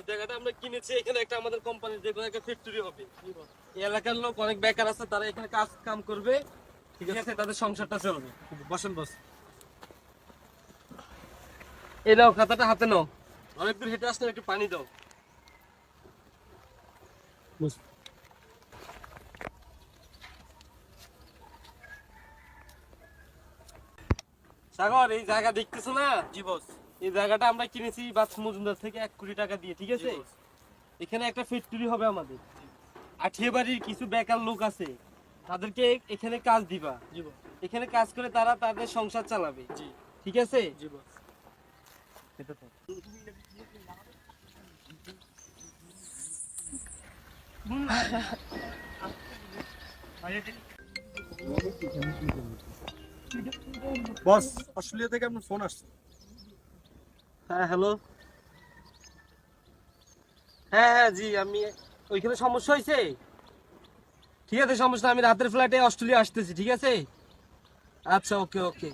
এই জায়গাটা আমরা কিনেছি এখানে একটা আমাদের কোম্পানির যে কোনো একটা ফ্যাক্টরি হবে। এই এলাকার লোক অনেক বেকার আছে তারা এখানে কাজ কাম করবে। ঠিক আছে তাদের সংসারটা চলবে। বসেন বস। এই নাও খাতাটা হাতে নাও। অনেক দূর হেঁটে আসলে একটু পানি দাও। সাগর এই জায়গা দেখতেছো না? জি বস। এই জায়গাটা আমরা কিনেছি বাস মজুমদার থেকে এক কোটি টাকা দিয়ে ঠিক আছে? এখানে একটা ফ্যাক্টরি হবে আমাদের। আঠিয়ে বাড়ির কিছু বেকার লোক আছে তাদেরকে এখানে কাজ দিবা। এখানে কাজ করে তারা তাদের সংসার চালাবে। ঠিক আছে। বস। অস্ট্রেলিয়া থেকে আপনার ফোন আসছে। হ্যাঁ হ্যালো হ্যাঁ হ্যাঁ জি আমি ওইখানে সমস্যা হয়েছে ঠিক আছে সমস্যা আমি রাতের ফ্লাইটে অস্ট্রেলিয়া আসতেছি ঠিক আছে? আচ্ছা ওকে ওকে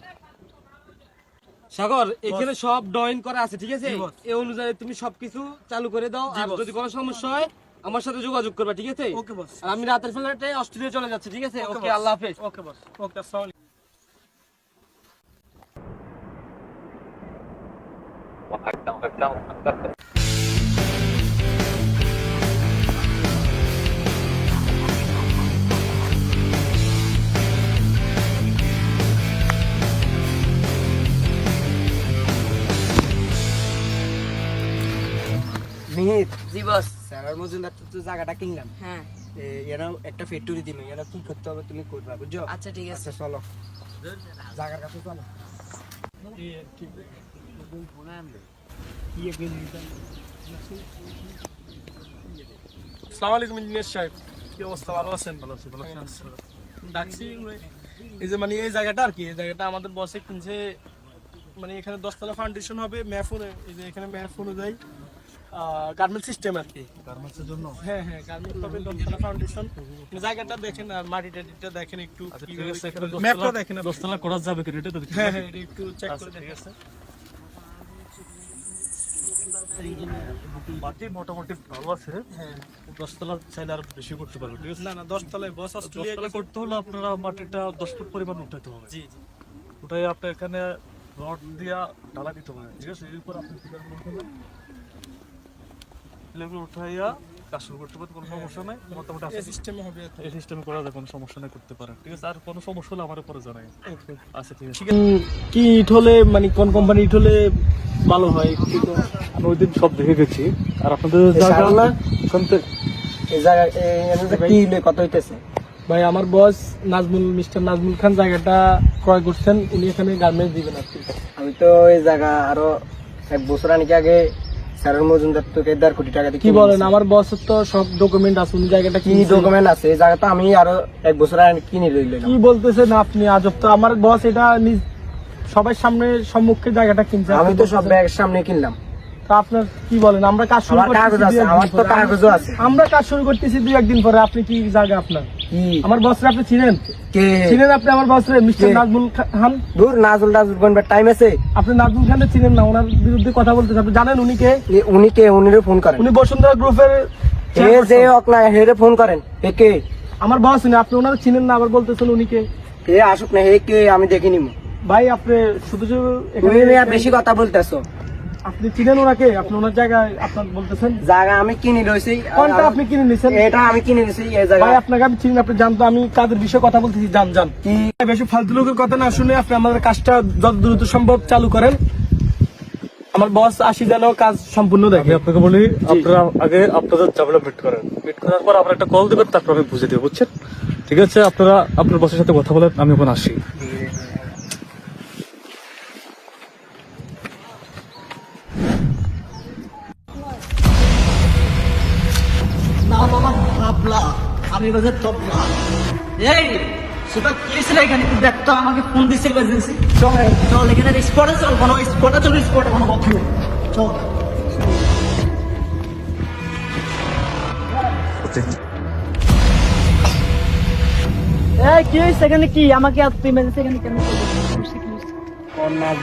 সাগর এখানে সব ড্রয়িং করা আছে ঠিক আছে। এই অনুযায়ী তুমি সবকিছু চালু করে দাও আর যদি কোনো সমস্যা হয় আমার সাথে যোগাযোগ করবে ঠিক আছে? ওকে বস। আমি রাতের ফ্লাইটে অস্ট্রেলিয়া চলে যাচ্ছি ঠিক আছে? ওকে আল্লাহ হাফেজ। ওকে বস। ওকে আসসালামু মিহিত জি বস। স্যার মজুমদার তো জায়গাটা কিনলাম। হ্যাঁ। এরা একটা ফ্যাক্টরি দিন এরা কি করতে হবে তুমি করবা বুঝছ? আচ্ছা ঠিক আছে। আচ্ছা চলো। জায়গার কাছে চলো। আসসালামু আলাইকুম ইঞ্জিনিয়ার সাহেব। কি অবস্থা? ভালো আছেন? ভালো আছি ভালো আছি ডাকছি এই যে মানে এই জায়গাটা আর কি এই জায়গাটা আমাদের বসে কিনছে মানে এখানে দশতলা ফাউন্ডেশন হবে ম্যাপ এই যে এখানে ম্যাপ অনুযায়ী গার্মেন্ট সিস্টেম আর কি। গার্মেন্টসের জন্য? হ্যাঁ হ্যাঁ গার্মেন্ট হবে দশতলা ফাউন্ডেশন জায়গাটা দেখেন আর মাটি টাটিটা দেখেন একটু ম্যাপটা দেখেন দশতলা করা যাবে কি এটা তো হ্যাঁ হ্যাঁ এটা একটু চেক আচ্ছা, করে বাকি মোটামুটি ভালো আছে। হ্যাঁ। দশতলা চাইলে আর বেশি করতে পারবে ঠিক আছে? না না দশতলায় বস দশতলা করতে হলে আপনারা মাটিটা দশ ফুট পরিমাণ উঠাতে হবে। জি জি। ওটাই আপনার এখানে রড দিয়া ঢালা দিতে হবে ঠিক আছে? এর উপর আপনি উঠাইয়া কাজ শুরু করতে পারেন কোনো সমস্যা নাই মোটামুটি সিস্টেমে হবে এই সিস্টেমে করা যায় কোনো সমস্যা নাই করতে পারেন ঠিক আছে আর কোনো সমস্যা হলে আমার পরে জানাই আচ্ছা ঠিক আছে। কি ইট হলে মানে কোন কোম্পানি ইট হলে ভালো হয়? আমি ওই দিন সব দেখে গেছি। আর আপনাদের জায়গা? না? শুনতে। এই জায়গা কি কত হইতেছে? ভাই আমার বস নাজমুল মিস্টার নাজমুল খান জায়গাটা ক্রয় করছেন। উনি এখানে গার্মেন্টস দিবেন আর কি। আমি তো এই জায়গা আরও এক বছর আনিকে আগে স্যারের মজুমদার তোকে দেড় কোটি টাকা দিয়ে কি বলেন? আমার বস তো সব ডকুমেন্ট আছে উনি জায়গাটা কি ডকুমেন্ট আছে? এই জায়গাটা আমি আরও এক বছর আগে কিনে লইলাম। কি বলতেছেন আপনি? আজব তো আমার বস এটা সবাই সবার সামনে সম্মুখে জায়গাটা কিনছে। আমি তো সব ব্যাগের সামনে কিনলাম। তা আপনার কি বলেন? আমরা কাজ শুরু আমার করতেছি আছে, দুই একদিন আমার তো কাগজও আছে। আমরা কাজ শুরু করতেছি দুই একদিন পরে। আপনি কি জায়গা আপনার? আমার বসরে আপনি চিনেন? কে? চিনেন আপনি আমার বসরে মিস্টার নাজমুল খান? দূর নাজুল নাজুল কোনবার টাইম আছে? আপনি নাজমুল খানের চিনেন না ওনার বিরুদ্ধে কথা বলতেছে। আপনি জানেন উনি কে? উনি কে? উনিরে ফোন করেন। উনি বসুন্ধরা গ্রুপের হে যে হোক হেরে ফোন করেন। হে কে? আমার বস উনি আপনি ওনার চিনেন না আবার বলতেছেন উনি কে? আসুক না হে কে আমি দেখিনি ভাই আপনি শুধু শুধু এখানে বেশি কথা বলতেছো। আপনি চিনেন ওনাকে? আপনি ওনার জায়গায় আপনার বলতেছেন? জায়গা আমি কিনে লইছি। কোনটা আপনি কিনে নিছেন? এটা আমি কিনে নিছি এই জায়গা। ভাই আপনাকে আমি চিনি আপনি জানতো আমি কাজের বিষয়ে কথা বলতেছি জান জান কি? বেশি ফালতু লোকের কথা না শুনে আপনি আমাদের কাজটা যত দ্রুত সম্ভব চালু করেন। আমার বস আসি যেন কাজ সম্পূর্ণ দেখে। আপনাকে বলি আপনারা আগে আপনাদের ঝামেলা মিট করেন। মিট করার পর আপনার একটা কল দেবেন তারপর আমি বুঝে দেবো বুঝছেন? ঠিক আছে আপনারা আপনার বসের সাথে কথা বলেন আমি ওখানে আসি। আমি তবলা এই সেটা কি দেখ, তো আমাকে ফোন দিছে ইমার্জেন্সি চল চল, এখানে স্পটে চল স্পটে চল স্পটে চল। হয়েছে কি আমাকে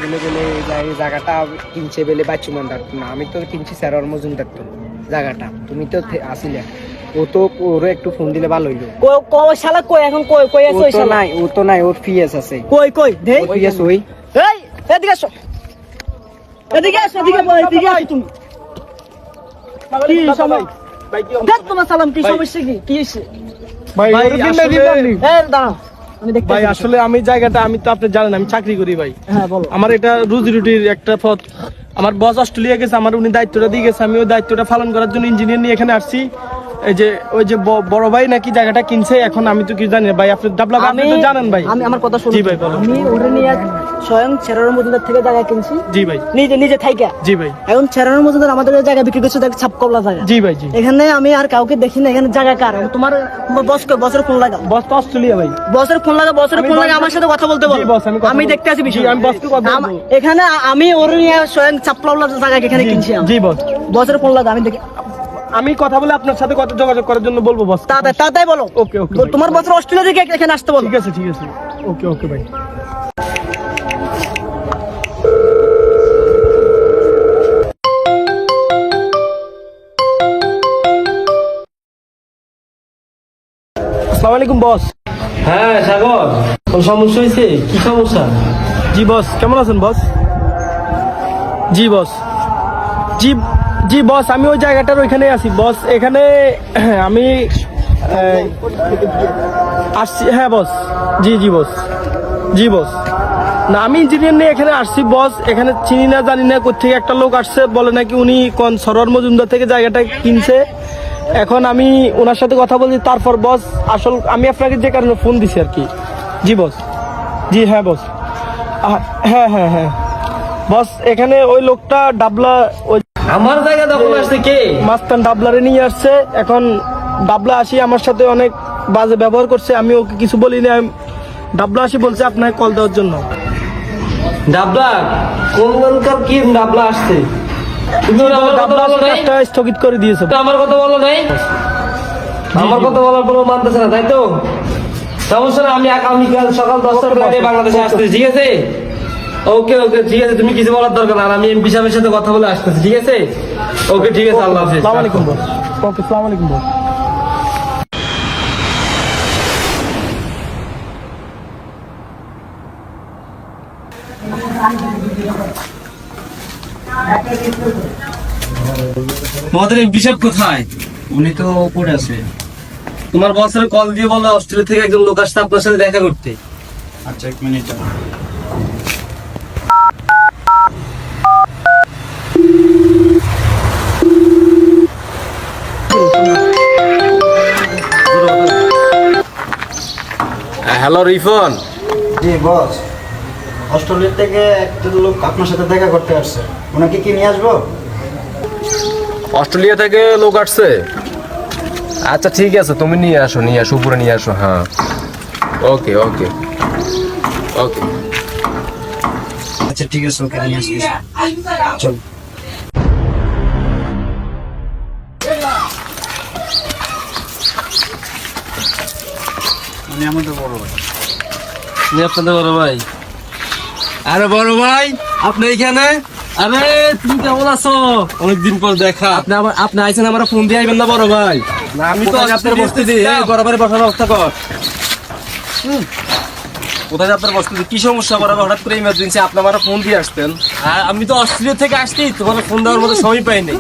বলে বলে জায়গাটা কিনছে বলে না। আমি তো কিনছি স্যার মজুমদার তো। জায়গাটা। তুমি তো আসিলে। ও তো ওরও একটু ফোন দিলে ভালো হইল। কই কই শালা কই এখন কই কই আছে ওই শালা? নাই ও তো নাই ওর পিএস আছে। কই কই দেই। ওর পিএস ওই। এই এদিকে আসো। এদিকে আসো এদিকে বল এদিকে আসো তুমি। কি সমস্যা দেখ তোমার সালাম কি সমস্যা কি? কি হইছে? ভাই ভাই, ওরকম না, আসলে- দিবেন এই দাঁড়াও। ভাই আসলে আমি জায়গাটা আমি তো আপনি জানেন আমি চাকরি করি ভাই। হ্যাঁ বলো। আমার এটা রুজি রুটির একটা পথ। আমার বস অস্ট্রেলিয়া গেছে আমার উনি দায়িত্বটা দিয়ে গেছে আমি ওই দায়িত্বটা পালন করার জন্য ইঞ্জিনিয়ার নিয়ে এখানে আসছি। এই যে ওই যে বড় ভাই নাকি জায়গাটা কিনছে এখন আমি তো কি জানি ভাই আপনি ডাবলা আপনি তো জানেন ভাই। আমি আমার কথা শুনুন। জি ভাই, বলো। আমি ওরে নিয়ে স্বয়ং ছেড়ার মজুদার থেকে জায়গা কিনছি। জি ভাই। নিজে নিজে থাইকা। জি ভাই। এখন ছেড়ার মজুদার আমাদের জায়গা বিক্রি করছে দেখ ছাপ কবলা জায়গা। জি ভাই জি। এখানে আমি আর কাউকে দেখি না এখানে জায়গা কার? তোমার বস বসের ফোন লাগা বস তো অস্ট্রেলিয়া ভাই। বসের ফোন লাগা বসের ফোন লাগা আমার সাথে কথা বলতে বল। আমি। দেখতে আছি বিষয় আমি বসকে কথা। এখানে আমি ওর নিয়ে স্বয়ং চাপলাউলা জায়গা এখানে কিনছি জি বস। বসের ফোন লাগা আমি দেখি। আমি কথা বলে আপনার সাথে কথা যোগাযোগ করার জন্য বলব বস তাড়াতাড়ি তাড়াতাড়ি বলো। ওকে ওকে তোমার বসের অস্ট্রেলিয়া থেকে এখানে আসতে বলো। ঠিক আছে ঠিক আছে। ওকে ওকে ভাই আসসালামু আলাইকুম বস হ্যাঁ সাগর। কোন সমস্যা হয়েছে? কি সমস্যা? জি বস কেমন আছেন বস জি বস জি জি বস আমি ওই জায়গাটার ওইখানে আছি বস এখানে, আমি আসছি হ্যাঁ বস জি জি বস জি বস না, আমি ইঞ্জিনিয়ার নিয়ে এখানে আসছি বস এখানে চিনি না, জানি না কোথেকে একটা লোক আসছে, বলে নাকি উনি কোন সরোয়ার মজুমদার থেকে জায়গাটা কিনছে। এখন আমি ওনার সাথে কথা বলছি, তারপর বস আসল, আমি আপনাকে যে কারণে ফোন দিছি আর কি। জি বস জি হ্যাঁ বস হ্যাঁ হ্যাঁ হ্যাঁ। বস এখানে ওই লোকটা ডাবলা, ওই আমার জায়গা দখল আসছে কে? মাস্তান ডাবলারে নিয়ে আসছে। এখন ডাবলা আসি আমার সাথে অনেক বাজে ব্যবহার করছে। আমি ওকে কিছু বলি না ডাবলা আসি বলছে আপনাকে কল দেওয়ার জন্য। ডাবলা কোন কোনকার কি ডাবলা আসছে? তুমি আমার কথা বলো নাই। স্থগিত করে দিয়েছে। আমার কথা বলো নাই। আমার কথা বলার পর মানতেছে না তাই তো? সমস্যা আমি আগামীকাল সকাল দশটার ফ্লাইটে বাংলাদেশে আসতে ঠিক আছে? ওকে ওকে ঠিক আছে তুমি কিছু বলার দরকার না আর আমি এমপি সাহেবের সাথে কথা বলে আসতেছি ঠিক আছে? ওকে ঠিক আছে আল্লাহ হাফিজ সালাম আলাইকুম ওকে সালাম আলাইকুম তোমাদের এমপি সাহেব কোথায়? উনি তো পড়ে আছে। তোমার বসের কল দিয়ে বলো অস্ট্রেলিয়া থেকে একজন লোক আসছে আপনার সাথে দেখা করতে। আচ্ছা এক মিনিট হ্যালো রিফন। জি বস। অস্ট্রেলিয়া থেকে একটা লোক আপনার সাথে দেখা করতে আসছে। ওনাকে কি নিয়ে আসব? অস্ট্রেলিয়া থেকে লোক আসছে? আচ্ছা ঠিক আছে তুমি নিয়ে আসো নিয়ে আসো উপরে নিয়ে আসো হ্যাঁ। ওকে ওকে। ওকে। আচ্ছা ঠিক আছে ওকে নিয়ে আসবি। চল। উনি আমাদের বড় ভাই। আমি আপনাদের বড় ভাই। আরে বড় ভাই আপনি এখানে? আরে তুমি কেমন আছো? অনেকদিন পর দেখা। আপনি আমার আপনি আইছেন আমার ফোন দিয়ে আইবেন না বড় ভাই। না আমি তো আপনার বসতেছি এই বরাবরে বসার ব্যবস্থা কর। কোথায় আপনার বসতেছি কি সমস্যা? বরাবর হঠাৎ করে ইমার্জেন্সি আপনি আমার ফোন দিয়ে আসতেন। আমি তো অস্ট্রেলিয়া থেকে আসছি তোমার ফোন দেওয়ার মতো সময় পাইনি।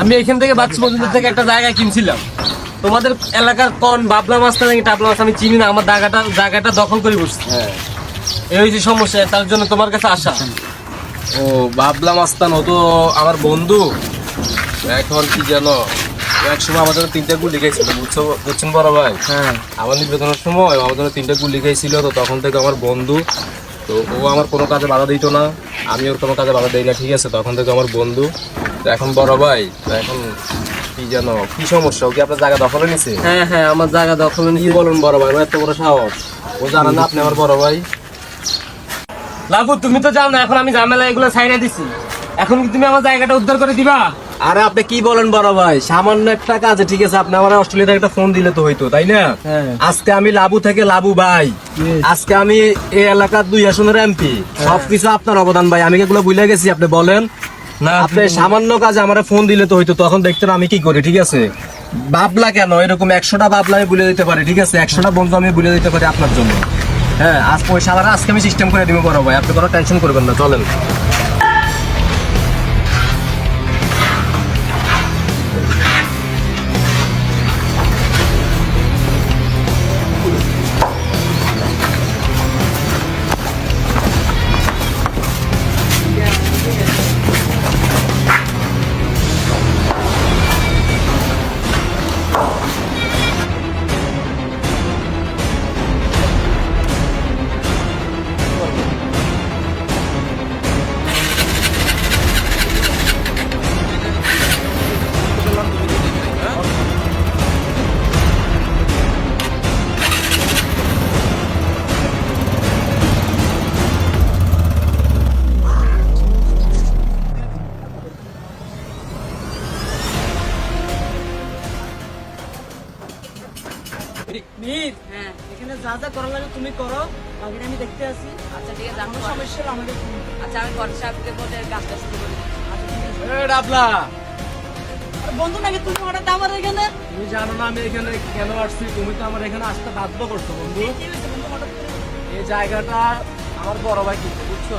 আমি এখান থেকে বাচ্চা পর্যন্ত থেকে একটা জায়গা কিনছিলাম। তোমাদের এলাকার কোন বাবলা মাছটা নাকি টাবলা মাছ আমি চিনি না আমার জায়গাটা জায়গাটা দখল করে বসছি। এই হয়েছে সমস্যা তার জন্য তোমার কাছে আসা। ও বাবলা মাস্তান ও তো আমার বন্ধু। এখন কি জানো এক সময় আমাদের তিনটা গুলি খাইছিল বুঝছ বুঝছেন বড় ভাই? হ্যাঁ। আমার নির্বাচনের সময় আমাদের তিনটা গুলি খাইছিল তো তখন থেকে আমার বন্ধু তো ও আমার কোনো কাজে বাধা দিত না আমি ওর কোনো কাজে বাধা দিই না ঠিক আছে? তখন থেকে আমার বন্ধু। তো এখন বড় ভাই তো এখন জানো কি সমস্যা কি আপনার জায়গা দখলে নিছে? হ্যাঁ হ্যাঁ আমার জায়গা দখল কি বলেন বড় ভাই এত বড় সাহস। ও জানা না আপনি আমার বড় ভাই। লাভু তুমি তো জানো এখন আমি ঝামেলা এগুলো ছাইড়ে দিছি। এখন কি তুমি আমার জায়গাটা উদ্ধার করে দিবা? আরে আপনি কি বলেন বড় ভাই? সামান্য একটা কাজে ঠিক আছে আপনি আমার অস্ট্রেলিয়া থেকে একটা ফোন দিলে তো হইতো তাই না? হ্যাঁ। আজকে আমি লাবু থেকে লাবু ভাই। আজকে আমি এই এলাকার দুই আসনের এমপি। সবকিছু আপনার অবদান ভাই আমি এগুলো ভুলে গেছি আপনি বলেন। না আপনি সামান্য কাজে আমার ফোন দিলে তো হইতো তখন দেখতেন আমি কি করি ঠিক আছে? বাবলা কেন? এরকম একশোটা বাবলা আমি বলে দিতে পারি ঠিক আছে? একশোটা বন্ধু আমি বলে দিতে পারি আপনার জন্য। হ্যাঁ আজ পয়সা আবার আজকে আমি সিস্টেম করে দিবো বড় ভাই আপনি কোনো টেনশন করবেন না চলেন। করো বাকিটা আমি দেখতে আসি। আচ্ছা ঠিক আছে আমি আমার সমস্যা হলে আমাকে আচ্ছা আমি ঘর সাহেবকে বলে কাজটা শুরু করি। ঠিক আছে এ ডাবলা আর বন্ধু নাকি তুমি হঠাৎ আমার এখানে? তুমি জানো না আমি এখানে কেন আসছি? তুমি তো আমার এখানে আসতে বাধ্য করছ বন্ধু। এই জায়গাটা আমার বড় ভাই কিনছে বুঝছ?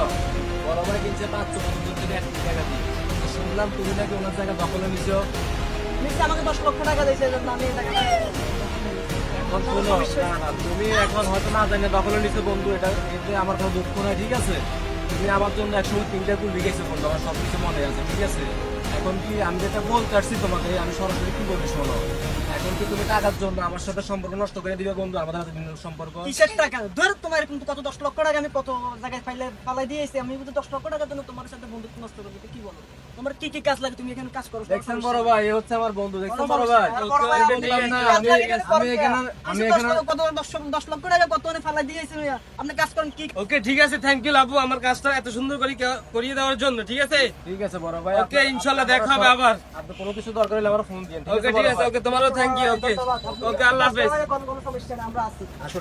বড় ভাই কিনছে পাঁচশো পঞ্চাশ থেকে এক দিয়ে শুনলাম তুমি নাকি ওনার জায়গা দখলে নিছো। নিশ্চয় আমাকে দশ লক্ষ টাকা দিয়েছে আমি এই টাকাটা এখন শোনো তুমি এখন হয়তো না জানি দখলে নিচ্ছে বন্ধু, এটা এতে আমার কোনো দুঃখ নাই, ঠিক আছে? তুমি আমার জন্য একসময় তিনটা কুল লিখেছো বন্ধু, আমার সব কিছু মনে আছে, ঠিক আছে? এখন কি আমি যেটা বলতে আসছি তোমাকে, আমি সরাসরি কি বলি শোনো? এখন কি তুমি টাকার জন্য আমার সাথে সম্পর্ক নষ্ট করে দিবে বন্ধু? আমাদের হাতে দিনের সম্পর্ক কিসের টাকা। ধর তোমার এরকম কত দশ লক্ষ টাকা আমি কত জায়গায় ফাইলে ফালাই দিয়েছি আমি কিন্তু দশ লক্ষ টাকার জন্য তোমার সাথে বন্ধুত্ব নষ্ট করব তো কি বলো? তোমার কি কি কাজ লাগে? তুমি এখানে কাজ করো দেখছেন বড় ভাই এ হচ্ছে আমার বন্ধু দেখছেন বড় বড় ভাই, ভাই বড় ভাই, আমি এখানে আমি লক্ষ- কত দশ দশ লক্ষ টাকা কত অনেক ফালাই দিয়েছি। আপনি কাজ করেন কি ওকে ঠিক আছে থ্যাংক ইউ লাবু। আমার কাজটা এত সুন্দর করে করিয়ে দেওয়ার জন্য ঠিক আছে? ঠিক আছে বড় ভাই ওকে ইনশাল্লাহ দেখা হবে আবার। আপনি কোনো কিছু দরকার হলে আমার ফোন দিন ওকে ঠিক আছে ওকে তোমারও থ্যাংক ইউ ওকে ওকে আল্লাহ হাফেজ। কোনো কোনো সমস্যা নেই আমরা আছি। আসো